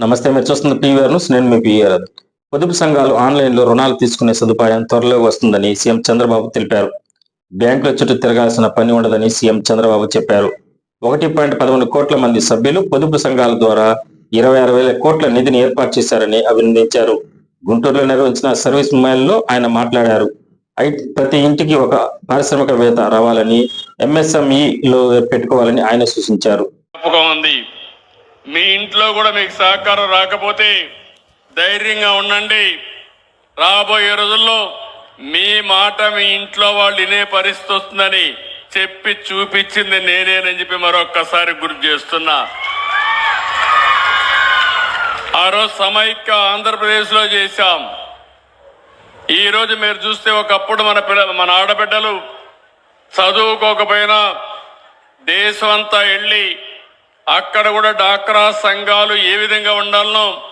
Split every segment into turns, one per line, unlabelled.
నమస్తే మీరు చూస్తున్న పీవీఆర్ న్యూస్ నేను మీ పీవీఆర్ పొదుపు సంఘాలు ఆన్లైన్లో రుణాలు తీసుకునే సదుపాయం త్వరలో వస్తుందని సీఎం చంద్రబాబు తెలిపారు. బ్యాంకుల చుట్టూ తిరగాల్సిన పని ఉండదని సీఎం చంద్రబాబు చెప్పారు. ఒకటి పాయింట్ పదకొండు కోట్ల మంది సభ్యులు పొదుపు సంఘాల ద్వారా ఇరవై ఆరు వేల కోట్ల నిధిని ఏర్పాటు చేశారని అభినందించారు. గుంటూరులో నిర్వహించిన సర్వీస్ మేళలో ఆయన మాట్లాడారు. ఐ- ప్రతి ఇంటికి ఒక పారిశ్రామికవేత్త రావాలని ఎంఎస్ఎంఈలో పెట్టుకోవాలని ఆయన సూచించారు.
మీ ఇంట్లో కూడా మీకు సహకారం రాకపోతే ధైర్యంగా ఉండండి. రాబోయే రోజుల్లో మీ మాట మీ ఇంట్లో వాళ్ళు వినే పరిస్థితి వస్తుందని చెప్పి చూపించింది నేనేనని చెప్పి మరొక్కసారి గుర్తు చేస్తున్నా. ఆ రోజు సమైక్య ఆంధ్రప్రదేశ్లో చేశాం. ఈరోజు మీరు చూస్తే ఒకప్పుడు మన పిల్ల మన ఆడబిడ్డలు చదువుకోకపోయినా దేశం అంతా వెళ్ళి అక్కడ కూడా డాక్రా సంఘాలు ఏ విధంగా ఉండాలనో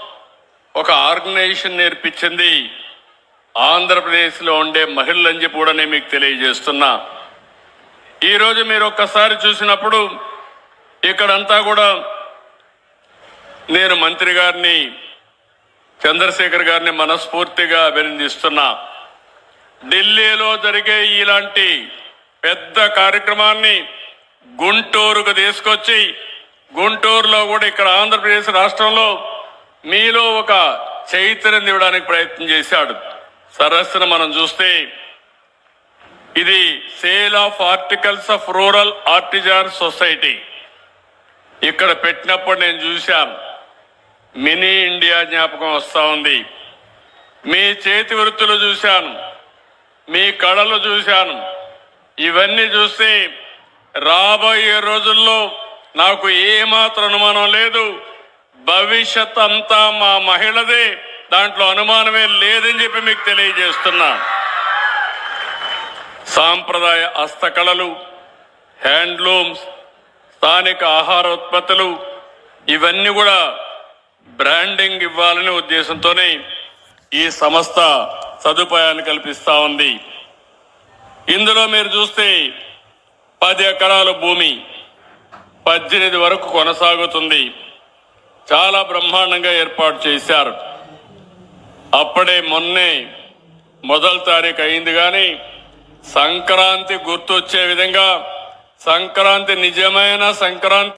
ఒక ఆర్గనైజేషన్ నేర్పించింది. ఆంధ్రప్రదేశ్లో ఉండే మహిళలు అని చెప్పి కూడా నేను మీకు తెలియజేస్తున్నా. ఈరోజు మీరు ఒక్కసారి చూసినప్పుడు ఇక్కడంతా కూడా నేను మంత్రి గారిని చంద్రశేఖర్ గారిని మనస్ఫూర్తిగా అభినందిస్తున్నా. ఢిల్లీలో జరిగే ఇలాంటి పెద్ద కార్యక్రమాన్ని గుంటూరుకు తీసుకొచ్చి గుంటూరులో కూడా ఇక్కడ ఆంధ్రప్రదేశ్ రాష్ట్రంలో మీలో ఒక చైతన్యం ఇవ్వడానికి ప్రయత్నం చేశాడు. సరస్సును మనం చూస్తే ఇది sale of articles of rural artisan society. ఇక్కడ పెట్టినప్పుడు నేను చూశాను మినీ ఇండియా జ్ఞాపకం వస్తూ ఉంది. మీ చేతి వృత్తులు చూశాను మీ కళలు చూశాను ఇవన్నీ చూస్తే రాబోయే రోజుల్లో నాకు ఏమాత్రం అనుమానం లేదు. భవిష్యత్ అంతా మా మహిళదే. దాంట్లో అనుమానమే లేదని చెప్పి మీకు తెలియజేస్తున్నా. సాంప్రదాయ హస్తకళలు హ్యాండ్లూమ్స్ స్థానిక ఆహార ఉత్పత్తులు ఇవన్నీ కూడా బ్రాండింగ్ ఇవ్వాలనే ఉద్దేశంతోనే ఈ సంస్థ సదుపాయాన్ని కల్పిస్తా ఉంది. ఇందులో మీరు చూస్తే పది ఎకరాల భూమి. పద్దెనిమిది వరకు కొనసాగుతుంది. చాలా బ్రహ్మాండంగా ఏర్పాటు చేశారు. అప్పుడే మొన్నే మొదటి తారీఖు అయింది కానీ సంక్రాంతి గుర్తొచ్చే విధంగా సంక్రాంతి నిజమైన సంక్రాంతి